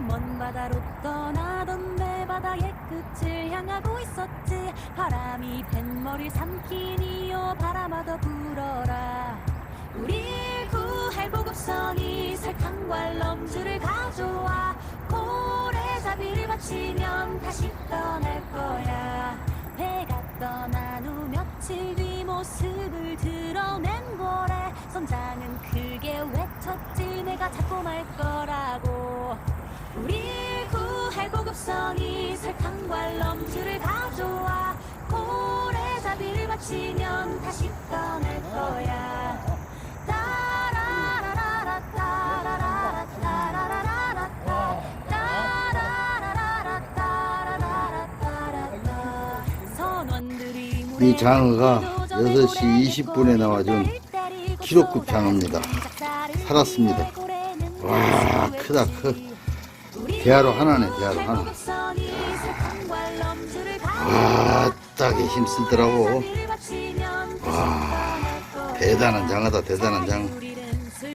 먼 바다로 떠나던 내 바다의 끝을 향하고 있었지. 바람이 뱃머리 삼키니요. 바람아 더 불어라. 우릴 구할 보급선이 설탕과 럼주를 가져와 고래잡이를 바치면 다시 떠날 거야. 배가 떠난 후 며칠 뒤 모습을 드러낸 고래. 선장은 크게 외쳤지. 내가 잡고 말 거라고 보급선이 설탕과 럼주를 가져와 고래잡이를 바치면 다시 떠날 거야 따라라라라 따라라라 따라라라 따라라라 따라라라 따라라 선원들이 이 장어가 8시 20분에 나와준 키로급 장어입니다. 살았습니다. 와, 크다, 크. 대하로 하나네, 대하로 하나. 와, 딱에 힘쓰더라고. 와, 대단한 장어다, 대단한 장어.